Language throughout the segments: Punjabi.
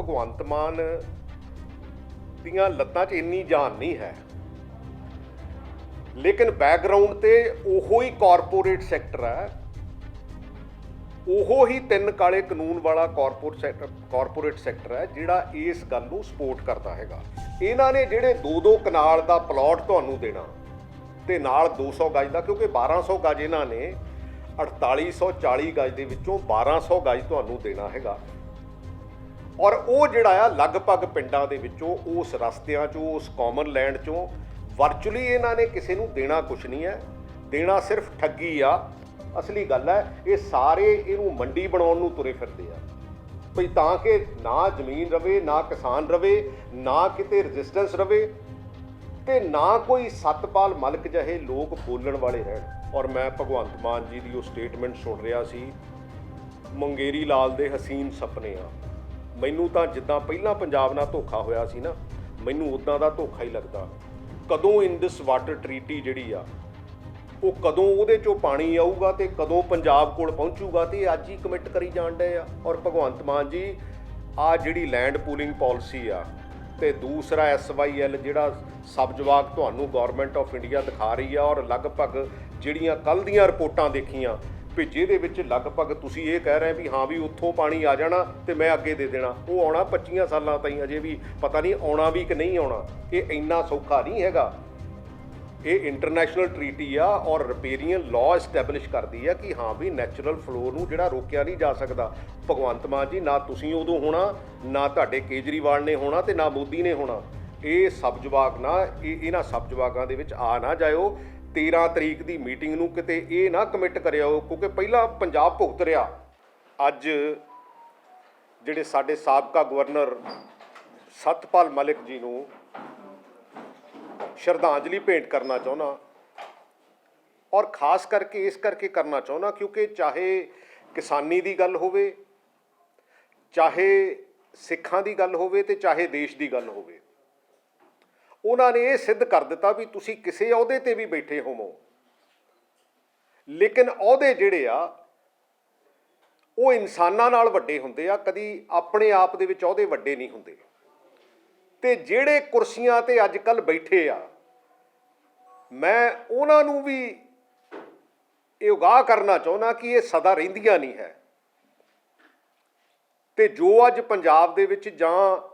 ਭਗਵੰਤ ਮਾਨ ਦੀਆਂ ਲੱਤਾਂ 'ਚ ਇੰਨੀ ਜਾਨ ਨਹੀਂ ਹੈ। ਲੇਕਿਨ ਬੈਕਗ੍ਰਾਉਂਡ ਤੇ ਉਹੋ ਹੀ ਕਾਰਪੋਰੇਟ ਸੈਕਟਰ ਹੈ। ਉਹੋ ਹੀ ਤਿੰਨ ਕਾਲੇ ਕਾਨੂੰਨ ਵਾਲਾ ਕਾਰਪੋਰੇਟ ਸੈਕਟਰ ਕਾਰਪੋਰੇਟ ਸੈਕਟਰ ਹੈ ਜਿਹੜਾ ਇਸ ਗੱਲ ਨੂੰ ਸਪੋਰਟ ਕਰਦਾ ਹੈਗਾ। ਇਹਨਾਂ ਨੇ ਜਿਹੜੇ ਦੋ ਦੋ ਕਨਾਲ ਦਾ ਪਲਾਟ ਤੁਹਾਨੂੰ ਦੇਣਾ ਤੇ ਨਾਲ 200 ਗਜ ਦਾ, ਕਿਉਂਕਿ 1200 ਗਜ ਇਹਨਾਂ ਨੇ 4840 ਗਜ ਦੇ ਵਿੱਚੋਂ 1200 ਗਜ ਤੁਹਾਨੂੰ ਦੇਣਾ ਹੈਗਾ। ਔਰ ਉਹ ਜਿਹੜਾ ਆ, ਲਗਭਗ ਪਿੰਡਾਂ ਦੇ ਵਿੱਚੋਂ, ਉਸ ਰਸਤਿਆਂ 'ਚੋਂ, ਉਸ ਕਾਮਨ ਲੈਂਡ 'ਚੋਂ ਵਰਚੁਅਲੀ ਇਹਨਾਂ ਨੇ ਕਿਸੇ ਨੂੰ ਦੇਣਾ ਕੁਝ ਨਹੀਂ ਹੈ। ਦੇਣਾ ਸਿਰਫ ਠੱਗੀ ਆ। ਅਸਲੀ ਗੱਲ ਹੈ, ਇਹ ਸਾਰੇ ਇਹਨੂੰ ਮੰਡੀ ਬਣਾਉਣ ਨੂੰ ਤੁਰੇ ਫਿਰਦੇ ਆ। ਭਈ ਤਾਂ ਕਿ ਨਾ ਜ਼ਮੀਨ ਰਵੇ, ਨਾ ਕਿਸਾਨ ਰਵੇ, ਨਾ ਕਿਤੇ ਰੈਜ਼ਿਸਟੈਂਸ ਰਵੇ ਤੇ ਨਾ ਕੋਈ ਸਤਪਾਲ ਮਲਕ ਜਿਹੇ ਲੋਕ ਬੋਲਣ ਵਾਲੇ ਰਹਿਣ। ਔਰ ਮੈਂ ਭਗਵੰਤ ਮਾਨ ਜੀ ਦੀ ਉਹ ਸਟੇਟਮੈਂਟ ਸੁਣ ਰਿਹਾ ਸੀ, ਮੰਗੇਰੀ ਲਾਲ ਦੇ ਹਸੀਨ ਸੁਪਨੇ ਆ। ਮੈਨੂੰ ਤਾਂ ਜਿੱਦਾਂ ਪਹਿਲਾਂ ਪੰਜਾਬ ਨਾਲ ਧੋਖਾ ਹੋਇਆ ਸੀ ਨਾ, ਮੈਨੂੰ ਉਦਾਂ ਦਾ ਧੋਖਾ ਹੀ ਲੱਗਦਾ। ਕਦੋਂ ਇਨ ਦਿਸ ਵਾਟਰ ਟ੍ਰੀਟੀ ਜਿਹੜੀ ਆ, ਉਹ ਕਦੋਂ ਉਹਦੇ ਚੋਂ ਪਾਣੀ ਆਊਗਾ ਤੇ ਕਦੋਂ ਪੰਜਾਬ ਕੋਲ ਪਹੁੰਚੂਗਾ ਤੇ ਅੱਜ ਹੀ ਕਮਿਟ ਕਰੀ ਜਾਣ ਡਏ ਆ। ਔਰ ਭਗਵੰਤ ਮਾਨ ਜੀ, ਆ ਜਿਹੜੀ ਲੈਂਡ ਪੂਲਿੰਗ ਪਾਲਿਸੀ ਆ ਤੇ ਦੂਸਰਾ ਐਸਵਾਈਐਲ ਜਿਹੜਾ ਸਬ ਜਵਾਬ ਤੁਹਾਨੂੰ ਗਵਰਨਮੈਂਟ ਆਫ ਇੰਡੀਆ ਦਿਖਾ ਰਹੀ ਆ ਔਰ ਲਗਭਗ ਜਿਹੜੀਆਂ ਕੱਲ ਦੀਆਂ ਰਿਪੋਰਟਾਂ ਦੇਖੀਆਂ ਵੀ ਜਿਹਦੇ ਵਿੱਚ ਲਗਭਗ ਤੁਸੀਂ ਇਹ ਕਹਿ ਰਹੇ ਵੀ ਹਾਂ ਵੀ ਉੱਥੋਂ ਪਾਣੀ ਆ ਜਾਣਾ ਤੇ ਮੈਂ ਅੱਗੇ ਦੇ ਦੇਣਾ। ਉਹ ਆਉਣਾ 25 ਸਾਲਾਂ ਤਾਈਂ ਅਜੇ ਵੀ, ਪਤਾ ਨਹੀਂ ਆਉਣਾ ਵੀ ਕਿ ਨਹੀਂ ਆਉਣਾ। ਇਹ ਇੰਨਾ ਸੌਖਾ ਨਹੀਂ ਹੈਗਾ। ਇਹ ਇੰਟਰਨੈਸ਼ਨਲ ਟਰੀਟੀ ਆ ਔਰ ਰਿਪੇਰੀਅਨ ਲਾਅ ਐਸਟੈਬਲਿਸ਼ ਕਰਦੀ ਆ ਕਿ ਹਾਂ ਵੀ ਨੈਚੁਰਲ ਫਲੋ ਨੂੰ ਜਿਹੜਾ ਰੋਕਿਆ ਨਹੀਂ ਜਾ ਸਕਦਾ। ਭਗਵੰਤ ਮਾਨ ਜੀ, ਨਾ ਤੁਸੀਂ ਉਦੋਂ ਹੋਣਾ, ਨਾ ਤੁਹਾਡੇ ਕੇਜਰੀਵਾਲ ਨੇ ਹੋਣਾ ਤੇ ਨਾ ਮੋਦੀ ਨੇ ਹੋਣਾ। ਇਹ ਸਬ ਜਵਾਕ ਨਾ, ਇਹ ਇਹਨਾਂ ਸਬ ਜਵਾਕਾਂ ਦੇ ਵਿੱਚ ਆ ਨਾ ਜਾਇਓ। 13 ਤਰੀਕ ਦੀ ਮੀਟਿੰਗ ਨੂੰ ਕਿਤੇ ਇਹ ਨਾ ਕਮਿਟ ਕਰਿਓ ਕਿਉਂਕਿ ਪਹਿਲਾਂ ਪੰਜਾਬ ਭੁਗਤ ਰਿਹਾ। ਅੱਜ ਜਿਹੜੇ ਸਾਡੇ ਸਾਬਕਾ ਗਵਰਨਰ ਸਤਪਾਲ ਮਲਿਕ ਜੀ ਨੂੰ ਸ਼ਰਧਾਂਜਲੀ ਭੇਂਟ ਕਰਨਾ ਚਾਹੁੰਦਾ ਔਰ ਖਾਸ ਕਰਕੇ ਇਸ ਕਰਕੇ ਕਰਨਾ ਚਾਹੁੰਦਾ ਕਿਉਂਕਿ ਚਾਹੇ ਕਿਸਾਨੀ ਦੀ ਗੱਲ ਹੋਵੇ, ਚਾਹੇ ਸਿੱਖਾਂ ਦੀ ਗੱਲ ਹੋਵੇ ਤੇ ਚਾਹੇ ਦੇਸ਼ ਦੀ ਗੱਲ ਹੋਵੇ ਉਹਨਾਂ ਨੇ ਇਹ ਸਿੱਧ ਕਰ ਦਿੱਤਾ ਵੀ ਤੁਸੀਂ ਕਿਸੇ ਅਹੁਦੇ ਤੇ ਵੀ ਬੈਠੇ ਹੋਵੋ। ਲੇਕਿਨ ਅਹੁਦੇ ਜਿਹੜੇ ਆ, ਉਹ ਇਨਸਾਨਾਂ ਨਾਲ ਵੱਡੇ ਹੁੰਦੇ ਆ, ਕਦੀ ਆਪਣੇ ਆਪ ਦੇ ਵਿੱਚ ਅਹੁਦੇ ਵੱਡੇ ਨਹੀਂ ਹੁੰਦੇ। ਤੇ ਜਿਹੜੇ ਕੁਰਸੀਆਂ ਤੇ ਅੱਜ ਕੱਲ ਬੈਠੇ ਆ, ਮੈਂ ਉਹਨਾਂ ਨੂੰ ਵੀ ਇਹ ਉਗਾਹ ਕਰਨਾ ਚਾਹੁੰਦਾ ਕਿ ਇਹ ਸਦਾ ਰਹਿੰਦੀਆਂ ਨਹੀਂ ਹੈ। ਤੇ ਜੋ ਅੱਜ ਪੰਜਾਬ ਦੇ ਵਿੱਚ ਜਾਂ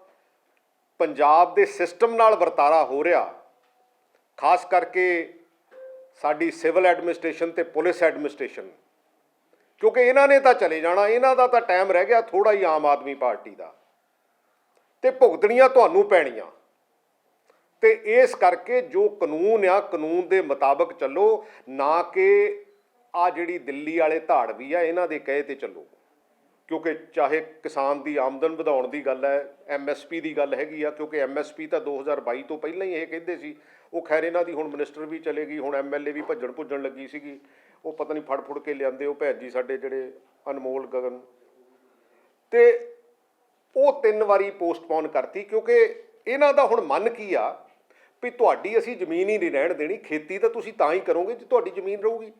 ਪੰਜਾਬ ਦੇ ਸਿਸਟਮ ਨਾਲ ਵਰਤਾਰਾ ਹੋ ਰਿਹਾ, ਖਾਸ ਕਰਕੇ ਸਾਡੀ ਸਿਵਲ ਐਡਮਿਨਿਸਟ੍ਰੇਸ਼ਨ ਤੇ ਪੁਲਿਸ ਐਡਮਿਨਿਸਟ੍ਰੇਸ਼ਨ। ਕਿਉਂਕਿ ਇਹਨਾਂ ਨੇ ਤਾਂ ਚਲੇ ਜਾਣਾ, ਇਹਨਾਂ ਦਾ ਤਾਂ ਟਾਈਮ ਰਹਿ ਗਿਆ ਥੋੜਾ ਹੀ ਆਮ ਆਦਮੀ ਪਾਰਟੀ ਦਾ। ਤੇ ਭੁਗਤਣੀਆਂ ਤੁਹਾਨੂੰ ਪੈਣੀਆਂ। ਤੇ ਇਸ ਕਰਕੇ ਜੋ ਕਾਨੂੰਨ ਆ, ਕਾਨੂੰਨ ਦੇ ਮੁਤਾਬਕ ਚੱਲੋ, ਨਾ ਕਿ ਆ ਜਿਹੜੀ ਦਿੱਲੀ ਵਾਲੇ ਧਾੜ ਵੀ ਆ, ਇਹਨਾਂ ਦੇ ਕਹੇ ਤੇ ਚੱਲੋ। ਕਿਉਂਕਿ ਚਾਹੇ ਕਿਸਾਨ ਦੀ ਆਮਦਨ ਵਧਾਉਣ ਦੀ ਗੱਲ ਹੈ ਐਮਐਸਪੀ ਦੀ ਗੱਲ ਹੈਗੀ ਆ, ਕਿਉਂਕਿ ਐਮਐਸਪੀ ਤਾਂ 2022 ਤੋਂ ਪਹਿਲਾਂ ਹੀ ਇਹ ਕਹਿੰਦੇ ਸੀ। ਉਹ ਖੈਰ ਇਹਨਾਂ ਦੀ ਹੁਣ ਮਿਨਿਸਟਰ ਵੀ ਚਲੇਗੀ ਹੁਣ ਐਮਐਲਏ ਵੀ ਭੱਜਣ ਭੁੱਜਣ ਲੱਗੀ ਸੀਗੀ। ਉਹ ਪਤਾ ਨਹੀਂ ਫੜ ਫੁੜ ਕੇ ਲਿਆਂਦੇ, ਉਹ ਭੈਣ ਜੀ ਸਾਡੇ ਜਿਹੜੇ ਅਨਮੋਲ ਗਗਨ। ਤੇ ਉਹ ਤਿੰਨ ਵਾਰੀ ਪੋਸਟਪੋਨ ਕਰਤੀ, ਕਿਉਂਕਿ ਇਹਨਾਂ ਦਾ ਹੁਣ ਮਨ ਕੀ ਆ, ਵੀ ਤੁਹਾਡੀ ਅਸੀਂ ਜ਼ਮੀਨ ਹੀ ਨਹੀਂ ਰਹਿਣ ਦੇਣੀ, ਖੇਤੀ ਤਾਂ ਤੁਸੀਂ ਤਾਂ ਹੀ ਕਰੋਗੇ ਜੇ ਤੁਹਾਡੀ ਜ਼ਮੀਨ ਰਹੂਗੀ।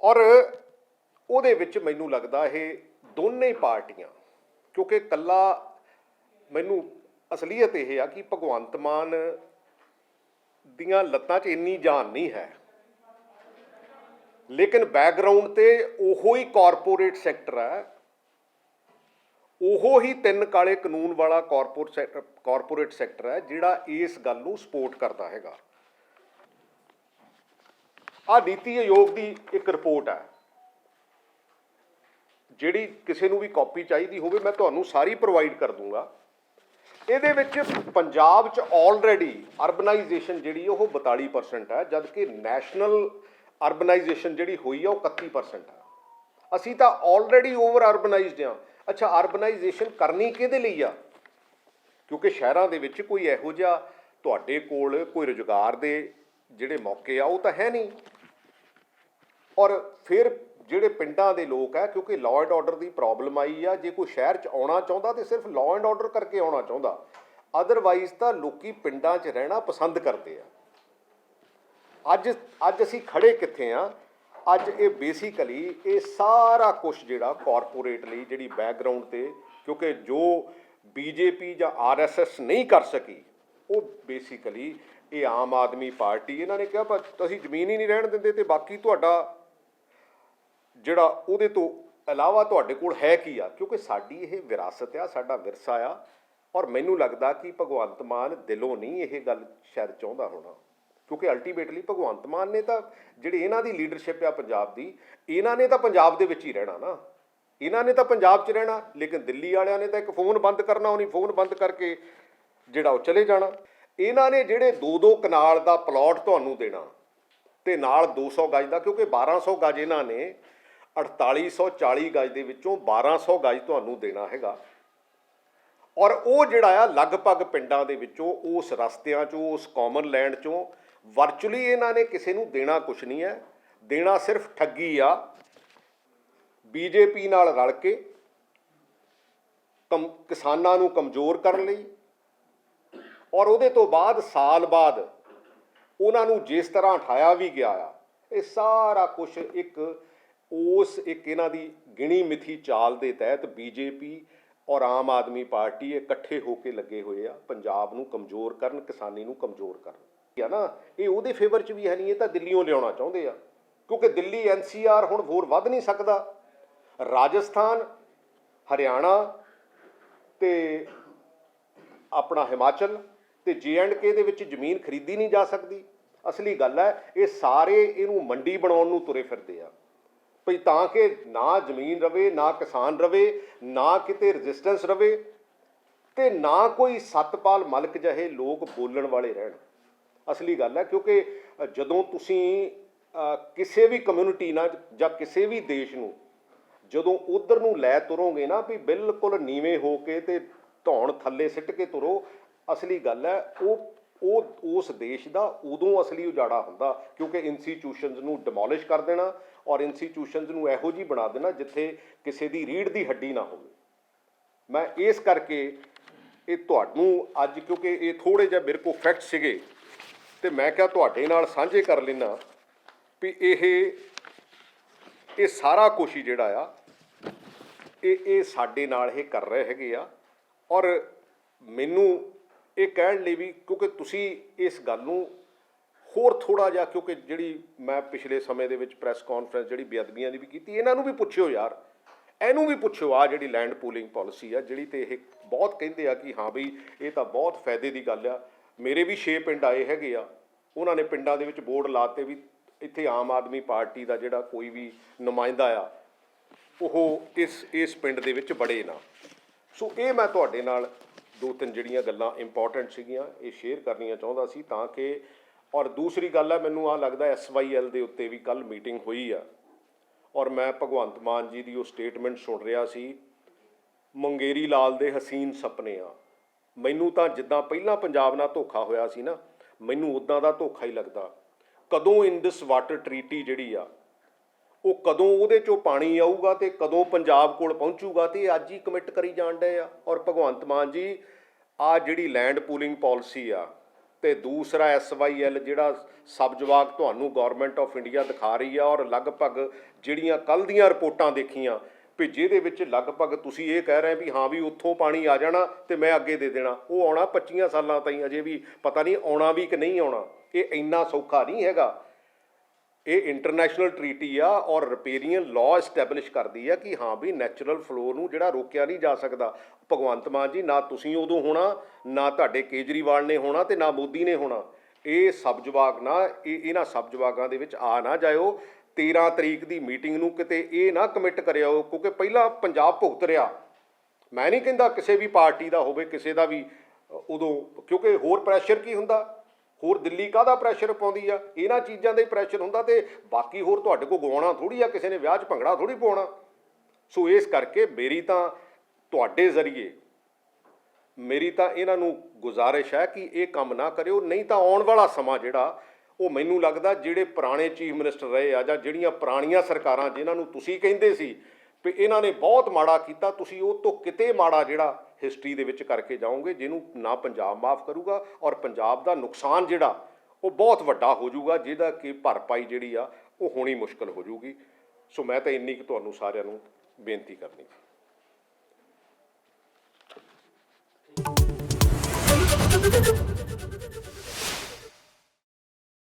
ਔਰ ਉਹਦੇ ਵਿੱਚ ਮੈਨੂੰ ਲੱਗਦਾ ਇਹ ਦੋਨੇ ਪਾਰਟੀਆਂ, ਕਿਉਂਕਿ ਕੱਲਾ ਮੈਨੂੰ ਅਸਲੀਅਤ ਇਹ ਆ ਕਿ ਭਗਵੰਤ ਮਾਨ ਦੀਆਂ ਲੱਤਾਂ 'ਚ ਇੰਨੀ ਜਾਨ ਨਹੀਂ ਹੈ। ਲੇਕਿਨ ਬੈਕਗ੍ਰਾਉਂਡ ਤੇ ਉਹੋ ਹੀ ਕਾਰਪੋਰੇਟ ਸੈਕਟਰ ਹੈ। ਉਹੋ ਹੀ ਤਿੰਨ ਕਾਲੇ ਕਾਨੂੰਨ ਵਾਲਾ ਕਾਰਪੋਰੇਟ ਸੈਕਟਰ ਕਾਰਪੋਰੇਟ ਸੈਕਟਰ ਹੈ, ਜਿਹੜਾ ਇਸ ਗੱਲ ਨੂੰ ਸਪੋਰਟ ਕਰਦਾ ਹੈਗਾ। ਆ ਨੀਤੀ ਆਯੋਗ ਦੀ ਇੱਕ ਰਿਪੋਰਟ ਹੈ। ਜਿਹੜੀ ਕਿਸੇ ਨੂੰ ਵੀ ਕਾਪੀ ਚਾਹੀਦੀ ਹੋਵੇ, ਮੈਂ ਤੁਹਾਨੂੰ ਸਾਰੀ ਪ੍ਰੋਵਾਈਡ ਕਰ ਦੂੰਗਾ। ਇਹਦੇ ਵਿੱਚ ਪੰਜਾਬ 'ਚ ਆਲਰੇਡੀ ਅਰਬਨਾਈਜੇਸ਼ਨ ਜਿਹੜੀ ਉਹ 42% ਹੈ ਜਦਕਿ ਨੈਸ਼ਨਲ ਅਰਬਨਾਈਜੇਸ਼ਨ ਜਿਹੜੀ ਹੋਈ ਆ, ਉਹ 31% ਆ। ਅਸੀਂ ਤਾਂ ਆਲਰੇਡੀ ਓਵਰ ਅਰਬਨਾਈਜ਼ਡ ਹਾਂ ਅੱਛਾ ਅਰਬਨਾਈਜੇਸ਼ਨ ਕਰਨੀ ਕਿਹਦੇ ਲਈ ਆ? ਕਿਉਂਕਿ ਸ਼ਹਿਰਾਂ ਦੇ ਵਿੱਚ ਕੋਈ ਇਹੋ ਜਿਹਾ ਤੁਹਾਡੇ ਕੋਲ ਕੋਈ ਰੁਜ਼ਗਾਰ ਦੇ ਜਿਹੜੇ ਮੌਕੇ ਆ, ਉਹ ਤਾਂ ਹੈ ਨਹੀਂ। ਔਰ ਫਿਰ ਜਿਹੜੇ ਪਿੰਡਾਂ ਦੇ ਲੋਕ ਆ, ਕਿਉਂਕਿ ਲਾਅ ਐਂਡ ਆਰਡਰ ਦੀ ਪ੍ਰੋਬਲਮ ਆਈ ਆ, ਜੇ ਕੋਈ ਸ਼ਹਿਰ 'ਚ ਆਉਣਾ ਚਾਹੁੰਦਾ ਤੇ ਸਿਰਫ ਲਾਅ ਐਂਡ ਆਰਡਰ ਕਰਕੇ ਆਉਣਾ ਚਾਹੁੰਦਾ। ਅਦਰਵਾਈਜ਼ ਤਾਂ ਲੋਕੀ ਪਿੰਡਾਂ 'ਚ ਰਹਿਣਾ ਪਸੰਦ ਕਰਦੇ ਆ। ਅੱਜ ਅੱਜ ਅਸੀਂ ਖੜੇ ਕਿੱਥੇ ਆ? ਅੱਜ ਇਹ ਬੇਸਿਕਲੀ ਇਹ ਸਾਰਾ ਕੁਝ ਜਿਹੜਾ ਕਾਰਪੋਰੇਟ ਲਈ ਜਿਹੜੀ ਬੈਕਗ੍ਰਾਉਂਡ ਤੇ, ਕਿਉਂਕਿ ਜੋ ਬੀਜੇਪੀ ਜਾਂ ਆਰਐਸਐਸ ਨਹੀਂ ਕਰ ਸਕੀ, ਉਹ ਬੇਸਿਕਲੀ ਇਹ ਆਮ ਆਦਮੀ ਪਾਰਟੀ, ਇਹਨਾਂ ਨੇ ਕਿਹਾ ਪਰ ਤੁਸੀਂ ਜ਼ਮੀਨ ਹੀ ਨਹੀਂ ਰਹਿਣ ਦਿੰਦੇ ਤੇ ਬਾਕੀ ਤੁਹਾਡਾ ਜਿਹੜਾ ਉਹਦੇ ਤੋਂ ਇਲਾਵਾ ਤੁਹਾਡੇ ਕੋਲ ਹੈ ਕੀ ਆ? ਕਿਉਂਕਿ ਸਾਡੀ ਇਹ ਵਿਰਾਸਤ ਆ, ਸਾਡਾ ਵਿਰਸਾ ਆ ਔਰ ਮੈਨੂੰ ਲੱਗਦਾ ਕਿ ਭਗਵੰਤ ਮਾਨ ਦਿਲੋਂ ਨਹੀਂ ਇਹ ਗੱਲ ਸ਼ਾਇਦ ਚਾਹੁੰਦਾ ਹੋਣਾ। ਕਿਉਂਕਿ ਅਲਟੀਮੇਟਲੀ ਭਗਵੰਤ ਮਾਨ ਨੇ ਤਾਂ ਜਿਹੜੀ ਇਹਨਾਂ ਦੀ ਲੀਡਰਸ਼ਿਪ ਆ ਪੰਜਾਬ ਦੀ, ਇਹਨਾਂ ਨੇ ਤਾਂ ਪੰਜਾਬ ਦੇ ਵਿੱਚ ਹੀ ਰਹਿਣਾ ਨਾ। ਇਹਨਾਂ ਨੇ ਤਾਂ ਪੰਜਾਬ 'ਚ ਰਹਿਣਾ, ਲੇਕਿਨ ਦਿੱਲੀ ਵਾਲਿਆਂ ਨੇ ਤਾਂ ਇੱਕ ਫੋਨ ਬੰਦ ਕਰਨਾ, ਉਹਨੀ ਫੋਨ ਬੰਦ ਕਰਕੇ ਜਿਹੜਾ ਉਹ ਚਲੇ ਜਾਣਾ। ਇਹਨਾਂ ਨੇ ਜਿਹੜੇ ਦੋ ਦੋ ਕਨਾਲ ਦਾ ਪਲਾਟ ਤੁਹਾਨੂੰ ਦੇਣਾ ਤੇ ਨਾਲ 200 ਗਜ ਦਾ, ਕਿਉਂਕਿ 1200 ਗਜ ਇਹਨਾਂ ਨੇ 4840 ਗਜ ਦੇ ਵਿੱਚੋਂ 1200 ਗਜ ਤੁਹਾਨੂੰ ਦੇਣਾ ਹੈਗਾ। ਔਰ ਉਹ ਜਿਹੜਾ ਆ, ਲਗਭਗ ਪਿੰਡਾਂ ਦੇ ਵਿੱਚੋਂ, ਉਸ ਰਸਤਿਆਂ ਚੋਂ, ਉਸ ਕਾਮਨ ਲੈਂਡ ਚੋਂ ਵਰਚੁਅਲੀ ਇਹਨਾਂ ਨੇ ਕਿਸੇ ਨੂੰ ਦੇਣਾ ਕੁਛ ਨਹੀਂ ਹੈ। ਦੇਣਾ ਸਿਰਫ ਠੱਗੀ ਆ। ਬੀਜੇਪੀ ਨਾਲ ਰਲ ਕੇ ਕਮ, ਕਿਸਾਨਾਂ ਨੂੰ ਕਮਜ਼ੋਰ ਕਰਨ ਲਈ। ਔਰ ਉਹਦੇ ਤੋਂ ਬਾਅਦ ਸਾਲ ਬਾਅਦ ਉਹਨਾਂ ਨੂੰ ਜਿਸ ਤਰ੍ਹਾਂ ਉਠਾਇਆ ਵੀ ਗਿਆ ਆ, ਇਹ ਸਾਰਾ ਕੁਝ ਇੱਕ ਉਸ ਇੱਕ ਇਹਨਾਂ ਦੀ ਗਿਣੀ ਮਿਥੀ ਚਾਲ ਦੇ ਤਹਿਤ ਬੀਜੇਪੀ ਔਰ ਆਮ ਆਦਮੀ ਪਾਰਟੀ ਇਕੱਠੇ ਹੋ ਕੇ ਲੱਗੇ ਹੋਏ ਆ, ਪੰਜਾਬ ਨੂੰ ਕਮਜ਼ੋਰ ਕਰਨ, ਕਿਸਾਨੀ ਨੂੰ ਕਮਜ਼ੋਰ ਕਰਨ। ਹੈ ਨਾ? ਇਹ ਉਹਦੇ ਫੇਵਰ 'ਚ ਵੀ ਹੈ ਨਹੀਂ, ਇਹ ਤਾਂ ਦਿੱਲੀੋਂ ਲਿਆਉਣਾ ਚਾਹੁੰਦੇ ਆ। ਕਿਉਂਕਿ ਦਿੱਲੀ ਐਨਸੀਆਰ ਹੁਣ ਹੋਰ ਵੱਧ ਨਹੀਂ ਸਕਦਾ। ਰਾਜਸਥਾਨ, ਹਰਿਆਣਾ ਤੇ ਆਪਣਾ ਹਿਮਾਚਲ ਤੇ ਕੇ ਦੇ ਵਿੱਚ ਜ਼ਮੀਨ ਖਰੀਦੀ ਨਹੀਂ ਜਾ ਸਕਦੀ। ਅਸਲੀ ਗੱਲ ਹੈ, ਇਹ ਸਾਰੇ ਇਹਨੂੰ ਮੰਡੀ ਬਣਾਉਣ ਨੂੰ ਤੁਰੇ ਫਿਰਦੇ ਆ। ਭਈ ਤਾਂ ਕਿ ਨਾ ਜ਼ਮੀਨ ਰਵੇ, ਨਾ ਕਿਸਾਨ ਰਵੇ, ਨਾ ਕਿਤੇ ਰੈਜ਼ਿਸਟੈਂਸ ਰਵੇ ਤੇ ਨਾ ਕੋਈ ਸਤਪਾਲ ਮਲਕ ਜਿਹੇ ਲੋਕ ਬੋਲਣ ਵਾਲੇ ਰਹਿਣ। ਅਸਲੀ ਗੱਲ ਹੈ ਕਿਉਂਕਿ ਜਦੋਂ ਤੁਸੀਂ ਕਿਸੇ ਵੀ ਕਮਿਊਨਿਟੀ ਨਾਲ ਜਾਂ ਕਿਸੇ ਵੀ ਦੇਸ਼ ਨੂੰ ਜਦੋਂ ਉਧਰ ਨੂੰ ਲੈ ਤੁਰੋਗੇ ਨਾ ਵੀ ਬਿਲਕੁਲ ਨੀਵੇਂ ਹੋ ਕੇ ਤੇ ਧੌਣ ਥੱਲੇ ਸਿੱਟ ਕੇ ਤੁਰੋ, ਅਸਲੀ ਗੱਲ ਹੈ ਉਹ ਉਹ, ਉਸ ਦੇਸ਼ ਦਾ ਉਦੋਂ ਅਸਲੀ ਉਜਾੜਾ ਹੁੰਦਾ ਕਿਉਂਕਿ ਇੰਸਟੀਟਿਊਸ਼ਨਸ ਨੂੰ ਡਿਮੋਲਿਸ਼ ਕਰ ਦੇਣਾ ਔਰ ਇੰਸਟੀਟਿਊਸ਼ਨਸ ਨੂੰ ਇਹੋ ਜਿਹੀ ਬਣਾ ਦੇਣਾ ਜਿੱਥੇ ਕਿਸੇ ਦੀ ਰੀੜ ਦੀ ਹੱਡੀ ਨਾ ਹੋਵੇ। ਮੈਂ ਇਸ ਕਰਕੇ ਇਹ ਤੁਹਾਨੂੰ ਅੱਜ ਕਿਉਂਕਿ ਇਹ ਥੋੜੇ ਜਿਹਾ ਮੇਰੇ ਕੋਲ ਫੈਕਟ ਸੀਗੇ, ਤੇ ਮੈਂ ਕਿਹਾ ਤੁਹਾਡੇ ਨਾਲ ਸਾਂਝੇ ਕਰ ਲੈਣਾ ਵੀ ਇਹ ਇਹ ਸਾਰਾ ਕੁਛ ਜਿਹੜਾ ਆ, ਇਹ ਇਹ ਸਾਡੇ ਨਾਲ ਇਹ ਕਰ ਰਹੇ ਹੈਗੇ ਆ। ਔਰ ਮੈਨੂੰ ਇਹ ਕਹਿਣ ਲਈ ਵੀ ਕਿਉਂਕਿ ਤੁਸੀਂ ਇਸ ਗੱਲ ਨੂੰ ਹੋਰ ਥੋੜਾ ਜਿਹਾ, ਕਿਉਂਕਿ ਜਿਹੜੀ ਮੈਂ ਪਿਛਲੇ ਸਮੇਂ ਦੇ ਵਿੱਚ ਪ੍ਰੈਸ ਕਾਨਫਰੰਸ ਜਿਹੜੀ ਬੇਅਦਬੀਆਂ ਦੀ ਵੀ ਕੀਤੀ, ਇਹਨਾਂ ਨੂੰ ਵੀ ਪੁੱਛਿਓ ਯਾਰ। ਇਹਨੂੰ ਵੀ ਪੁੱਛਿਓ ਆ ਜਿਹੜੀ ਲੈਂਡ ਪੂਲਿੰਗ ਪਾਲਿਸੀ ਆ, ਜਿਹੜੀ ਤੇ ਇਹ ਬਹੁਤ ਕਹਿੰਦੇ ਆ ਕਿ ਹਾਂ ਬਈ, ਇਹ ਤਾਂ ਬਹੁਤ ਫਾਇਦੇ ਦੀ ਗੱਲ ਆ। ਮੇਰੇ ਵੀ 6 ਪਿੰਡ ਆਏ ਹੈਗੇ ਆ। ਉਹਨਾਂ ਨੇ ਪਿੰਡਾਂ ਦੇ ਵਿੱਚ ਬੋਰਡ ਲਾਤੇ ਵੀ ਇੱਥੇ ਆਮ ਆਦਮੀ ਪਾਰਟੀ ਦਾ ਜਿਹੜਾ ਕੋਈ ਵੀ ਨੁਮਾਇੰਦਾ ਆ, ਉਹ ਇਸ ਇਸ ਪਿੰਡ ਦੇ ਵਿੱਚ ਬੜੇ ਨਾ। ਸੋ ਇਹ ਮੈਂ ਤੁਹਾਡੇ ਨਾਲ ਦੋ ਤਿੰਨ ਜਿਹੜੀਆਂ ਗੱਲਾਂ ਇੰਪੋਰਟੈਂਟ ਸੀਗੀਆਂ, ਇਹ ਸ਼ੇਅਰ ਕਰਨੀਆਂ ਚਾਹੁੰਦਾ ਸੀ ਤਾਂ ਕਿ ਔਰ ਦੂਸਰੀ ਗੱਲ ਹੈ, ਮੈਨੂੰ ਆ ਲੱਗਦਾ ਐਸਵਾਈਐਲ ਦੇ ਉੱਤੇ ਵੀ ਕੱਲ ਮੀਟਿੰਗ ਹੋਈ ਆ। ਔਰ ਮੈਂ ਭਗਵੰਤ ਮਾਨ ਜੀ ਦੀ ਉਹ ਸਟੇਟਮੈਂਟ ਸੁਣ ਰਿਹਾ ਸੀ, ਮੰਗੇਰੀ ਲਾਲ ਦੇ ਹਸੀਨ ਸੁਪਨੇ ਆ। ਮੈਨੂੰ ਤਾਂ ਜਿੱਦਾਂ ਪਹਿਲਾਂ ਪੰਜਾਬ ਨਾਲ ਧੋਖਾ ਹੋਇਆ ਸੀ ਨਾ, ਮੈਨੂੰ ਉਦਾਂ ਦਾ ਧੋਖਾ ਹੀ ਲੱਗਦਾ। ਕਦੋਂ ਇੰਡਸ ਵਾਟਰ ਟ੍ਰੀਟੀ ਜਿਹੜੀ ਆ, ਉਹ ਕਦੋਂ ਉਹਦੇ ਚੋਂ ਪਾਣੀ ਆਊਗਾ ਤੇ ਕਦੋਂ ਪੰਜਾਬ ਕੋਲ ਪਹੁੰਚੂਗਾ ਤੇ ਇਹ ਅੱਜ ਹੀ ਕਮਿਟ ਕਰੀ ਜਾਣ ਡਏ ਆ? ਔਰ ਭਗਵੰਤ ਮਾਨ ਜੀ ਆ ਜਿਹੜੀ ਲੈਂਡ ਪੂਲਿੰਗ ਪਾਲਿਸੀ ਆ ਤੇ ਦੂਸਰਾ ਐਸਵਾਈਐਲ ਜਿਹੜਾ ਸਬ ਜਵਾਬ ਤੁਹਾਨੂੰ ਗਵਰਨਮੈਂਟ ਆਫ ਇੰਡੀਆ ਦਿਖਾ ਰਹੀ ਆ ਔਰ ਲਗਭਗ ਜਿਹੜੀਆਂ ਕੱਲ ਦੀਆਂ ਰਿਪੋਰਟਾਂ ਦੇਖੀਆਂ ਵੀ ਜਿਹਦੇ ਵਿੱਚ ਲਗਭਗ ਤੁਸੀਂ ਇਹ ਕਹਿ ਰਹੇ ਵੀ ਹਾਂ ਵੀ ਉੱਥੋਂ ਪਾਣੀ ਆ ਜਾਣਾ ਤੇ ਮੈਂ ਅੱਗੇ ਦੇ ਦੇਣਾ, ਉਹ ਆਉਣਾ 25 ਸਾਲਾਂ ਤਾਈਂ ਅਜੇ ਵੀ ਪਤਾ ਨਹੀਂ ਆਉਣਾ ਵੀ ਕਿ ਨਹੀਂ ਆਉਣਾ, ਇਹ ਇੰਨਾ ਸੌਖਾ ਨਹੀਂ ਹੈਗਾ। ਇਹ ਇੰਟਰਨੈਸ਼ਨਲ ਟਰੀਟੀ ਆ ਔਰ ਰਿਪੇਰੀਅਨ ਲਾਅ ਐਸਟੈਬਲਿਸ਼ ਕਰਦੀ ਆ ਕਿ ਹਾਂ ਵੀ ਨੈਚੁਰਲ ਫਲੋ ਨੂੰ ਜਿਹੜਾ ਰੋਕਿਆ ਨਹੀਂ ਜਾ ਸਕਦਾ। ਭਗਵੰਤ ਮਾਨ ਜੀ, ਨਾ ਤੁਸੀਂ ਉਦੋਂ ਹੋਣਾ, ਨਾ ਤੁਹਾਡੇ ਕੇਜਰੀਵਾਲ ਨੇ ਹੋਣਾ ਤੇ ਨਾ ਮੋਦੀ ਨੇ ਹੋਣਾ। ਇਹ ਸਬ ਜਵਾਗ ਨਾ, ਇਹ ਇਹਨਾਂ ਸਬ ਜਵਾਗਾਂ ਦੇ ਵਿੱਚ ਆ ਨਾ ਜਾਇਓ। 13 ਤਰੀਕ ਦੀ ਮੀਟਿੰਗ ਨੂੰ ਕਿਤੇ ਇਹ ਨਾ ਕਮਿਟ ਕਰਿਓ ਕਿਉਂਕਿ ਪਹਿਲਾਂ ਪੰਜਾਬ ਭੁਗਤ ਰਿਹਾ। ਮੈਂ ਨਹੀਂ ਕਹਿੰਦਾ ਕਿਸੇ ਵੀ ਪਾਰਟੀ ਦਾ ਹੋਵੇ, ਕਿਸੇ ਦਾ ਵੀ, ਉਦੋਂ, ਕਿਉਂਕਿ ਹੋਰ ਪ੍ਰੈਸ਼ਰ ਕੀ ਹੁੰਦਾ? ਹੋਰ ਦਿੱਲੀ ਕਾਹਦਾ ਪ੍ਰੈਸ਼ਰ ਪਾਉਂਦੀ ਆ? ਇਹਨਾਂ ਚੀਜ਼ਾਂ ਦਾ ਹੀ ਪ੍ਰੈਸ਼ਰ ਹੁੰਦਾ ਤੇ ਬਾਕੀ ਹੋਰ ਤੁਹਾਡੇ ਕੋਲ ਗਵਾਉਣਾ ਥੋੜੀ ਆ, ਕਿਸੇ ਨੇ ਵਿਆਹ 'ਚ ਭੰਗੜਾ ਥੋੜੀ ਪਾਉਣਾ। ਸੋ ਇਸ ਕਰਕੇ ਮੇਰੀ ਤਾਂ ਤੁਹਾਡੇ ਜ਼ਰੀਏ, ਮੇਰੀ ਤਾਂ ਇਹਨਾਂ ਨੂੰ ਗੁਜ਼ਾਰਿਸ਼ ਹੈ ਕਿ ਇਹ ਕੰਮ ਨਾ ਕਰਿਓ, ਨਹੀਂ ਤਾਂ ਆਉਣ ਵਾਲਾ ਸਮਾਂ ਜਿਹੜਾ, ਉਹ ਮੈਨੂੰ ਲੱਗਦਾ ਜਿਹੜੇ ਪੁਰਾਣੇ ਚੀਫ ਮਿਨਿਸਟਰ ਰਹੇ ਆ ਜਾਂ ਜਿਹੜੀਆਂ ਪੁਰਾਣੀਆਂ ਸਰਕਾਰਾਂ ਜਿਨ੍ਹਾਂ ਨੂੰ ਤੁਸੀਂ ਕਹਿੰਦੇ ਸੀ ਵੀ ਇਹਨਾਂ ਨੇ ਬਹੁਤ ਮਾੜਾ ਕੀਤਾ, ਤੁਸੀਂ ਉਹ ਤੋਂ ਕਿਤੇ ਮਾੜਾ ਜਿਹੜਾ ਹਿਸਟਰੀ ਦੇ ਵਿੱਚ ਕਰਕੇ ਜਾਓਗੇ, ਜਿਹਨੂੰ ਨਾ ਪੰਜਾਬ ਮਾਫ ਕਰੂਗਾ ਔਰ ਪੰਜਾਬ ਦਾ ਨੁਕਸਾਨ ਜਿਹੜਾ, ਉਹ ਬਹੁਤ ਵੱਡਾ ਹੋ ਜਾਊਗਾ, ਜਿਹਦਾ ਕਿ ਭਰਪਾਈ ਜਿਹੜੀ ਆ, ਉਹ ਹੋਣੀ ਮੁਸ਼ਕਲ ਹੋ ਜਾਊਗੀ। ਸੋ ਮੈਂ ਤਾਂ ਇੰਨੀ ਕੁ ਤੁਹਾਨੂੰ ਸਾਰਿਆਂ ਨੂੰ ਬੇਨਤੀ ਕਰਨੀ